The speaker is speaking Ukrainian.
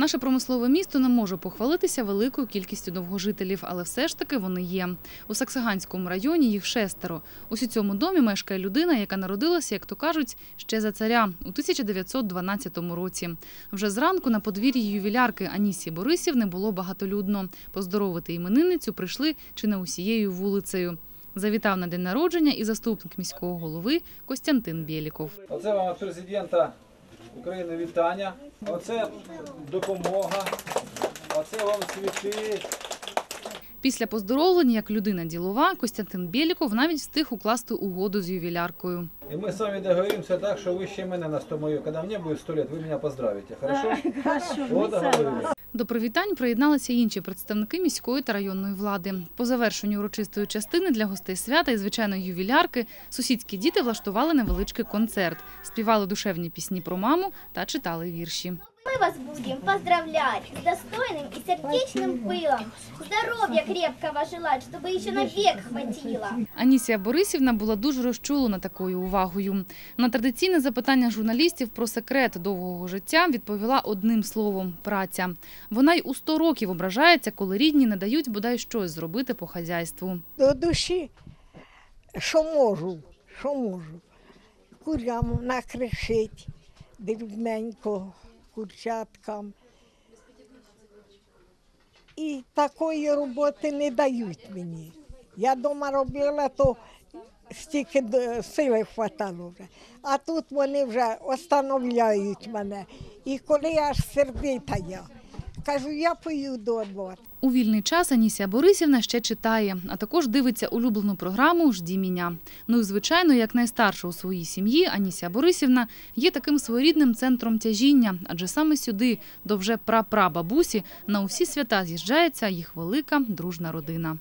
Наше промислове місто не може похвалитися великою кількістю довгожителів, але все ж таки вони є. У Саксаганському районі їх шестеро. Ось у цьому домі мешкає людина, яка народилася, як то кажуть, ще за царя у 1912 році. Вже зранку на подвір'ї ювілярки Анісі Борисівни було багатолюдно. Поздоровити іменинницю прийшли чи не усією вулицею. Завітав на день народження і заступник міського голови Костянтин Бєліков. Оце вам президента України вітання. Оце допомога. Оце вам свічі. Після поздоровлення, як людина ділова, Костянтин Бєліков навіть встиг укласти угоду з ювіляркою. І ми самі договоримося так, що ви ще мене на 100 мою. Коли мені буде 100 років, ви мене поздравите. Хорошо? От договорились. До привітань приєдналися інші представники міської та районної влади. По завершенню урочистої частини для гостей свята і звичайної ювілярки сусідські діти влаштували невеличкий концерт, співали душевні пісні про маму та читали вірші Мы вас будем поздравлять с достойным и сердечным пылом. Здоровья крепкого желать, чтобы еще навек хватило. Анісія Борисівна була дуже розчулена такою увагою. На традиційне запитання журналістів про секрет довгого життя відповіла одним словом праця. Вона й у 100 років ображається, коли рідні не дають бодай щось зробити по хазяйству. до душі, що можу, що можу. Курям накришить дрібненько курчаткам. І такої роботи не дають мені. Я вдома робила, то стільки сили хватало вже. А тут вони вже остановляють мене. І коли я аж сердита я, кажу, я поїду до. У вільний час Анісія Борисівна ще читає, а також дивиться улюблену програму Жді міня. Ну і звичайно, як найстарша у своїй сім'ї, Анісія Борисівна є таким своєрідним центром тяжіння, адже саме сюди, до вже прапрабабусі, на усі свята з'їжджається їх велика дружна родина.